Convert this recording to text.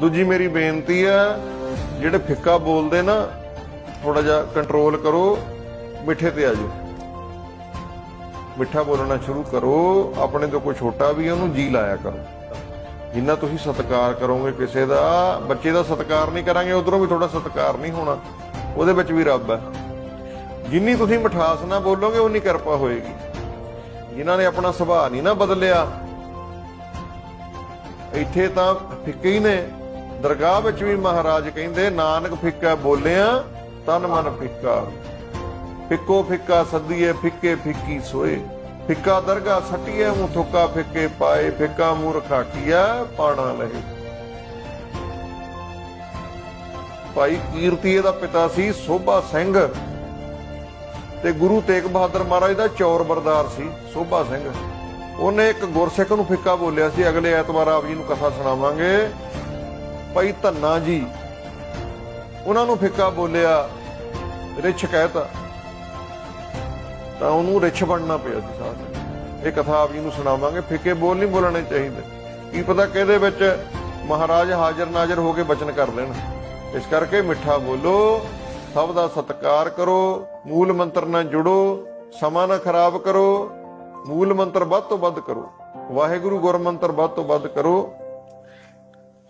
ਦੂਜੀ ਮੇਰੀ ਬੇਨਤੀ ਆ, ਜਿਹੜੇ ਫਿੱਕਾ ਬੋਲਦੇ ਨਾ ਥੋੜਾ ਜਿਹਾ ਕੰਟਰੋਲ ਕਰੋ, ਮਿੱਠੇ ਤੇ ਆ ਜਾਓ। ਮਿੱਠਾ ਬੋਲਣਾ ਸ਼ੁਰੂ ਕਰੋ, ਆਪਣੇ ਤੋਂ ਕੋਈ ਛੋਟਾ ਵੀ ਉਹਨੂੰ ਜੀ ਲਾਇਆ ਕਰੋ। ਜਿੰਨਾ ਤੁਸੀਂ ਸਤਿਕਾਰ ਕਰੋਗੇ ਕਿਸੇ ਦਾ, ਬੱਚੇ ਦਾ ਸਤਿਕਾਰ ਨਹੀਂ ਕਰਾਂਗੇ, ਉਧਰੋਂ ਵੀ ਥੋੜਾ ਸਤਿਕਾਰ ਨਹੀਂ ਹੋਣਾ। ਉਹਦੇ ਵਿੱਚ ਵੀ ਰੱਬ ਹੈ ਜਿੰਨੀ ਤੁਸੀਂ ਮਿਠਾਸ ਨਾਲ ਬੋਲੋਗੇ, ਉਨੀ ਕਿਰਪਾ ਹੋਏਗੀ। ਜਿਨ੍ਹਾਂ ਨੇ ਆਪਣਾ ਸੁਭਾਅ ਨਹੀਂ ਨਾ ਬਦਲਿਆ ਇੱਥੇ ਤਾਂ ਫਿੱਕੇ ਹੀ ਨੇ। ਦਰਗਾਹ ਵਿੱਚ ਵੀ ਮਹਾਰਾਜ ਕਹਿੰਦੇ, ਨਾਨਕ ਫਿੱਕਾ ਬੋਲਿਆ, ਤਨ ਮਨ ਫਿੱਕਾ। ਫਿੱਕੋ ਫਿੱਕਾ ਸੱਦੀਏ, ਫਿੱਕੇ ਫਿੱਕੀ ਸੋਏ। ਫਿੱਕਾ ਦਰਗਾਹ ਸੱਟੀਏ ਮੂੰ ਥੁੱਕਾ ਫਿੱਕੇ ਪਾਏ। ਫਿੱਕਾ ਮੂਰਖ ਆਟੀਆ ਪਾਣਾ ਲਹੇ। ਭਾਈ ਕੀਰਤੀ ਇਹਦਾ ਪਿਤਾ ਸੀ, ਸੋਭਾ ਸਿੰਘ। ਤੇ ਗੁਰੂ ਤੇਗ ਬਹਾਦਰ ਮਹਾਰਾਜ ਦਾ ਚੌਰ ਬਰਦਾਰ ਸੀ, ਸੋਭਾ ਸਿੰਘ। ਉਹਨੇ ਇੱਕ ਗੁਰਸਿੱਖ ਨੂੰ ਫਿੱਕਾ ਬੋਲਿਆ ਸੀ, ਅਗਲੇ ਐਤਵਾਰ ਆਪ ਜੀ ਨੂੰ ਕਥਾ ਸੁਣਾਵਾਂਗੇ। ਭਾਈ ਧੰਨਾ ਜੀ, ਉਹਨਾਂ ਨੂੰ ਫਿੱਕਾ ਬੋਲਿਆ, ਰਿਛ ਕਹਿਤਾ। ਤਾਂ ਉਹਨੂੰ ਰਿਛ ਬਣਨਾ ਪਿਆ ਸੀ ਸਾਥ ਇਹ ਕਥਾ ਆਪ ਜੀ ਨੂੰ ਸੁਣਾਵਾਂਗੇ, ਫਿੱਕੇ ਬੋਲ ਨਹੀਂ ਬੋਲਣੇ ਚਾਹੀਦੇ। ਕੀ ਪਤਾ ਕਿਹਦੇ ਵਿੱਚ ਮਹਾਰਾਜ ਹਾਜ਼ਰ ਨਾਜ਼ਰ ਹੋ ਕੇ ਬਚਨ ਕਰ ਲੈਣ। ਇਸ ਕਰਕੇ ਮਿੱਠਾ ਬੋਲੋ, ਸਭ ਦਾ ਸਤਿਕਾਰ ਕਰੋ, ਮੂਲ ਮੰਤਰ ਨਾਲ ਜੁੜੋ, ਸਮਾਂ ਨਾ ਖਰਾਬ ਕਰੋ ਮੂਲ ਮੰਤਰ ਵੱਧ ਤੋਂ ਵੱਧ ਕਰੋ। ਵਾਹਿਗੁਰੂ ਗੁਰ ਮੰਤਰ ਵੱਧ ਤੋਂ ਵੱਧ ਕਰੋ।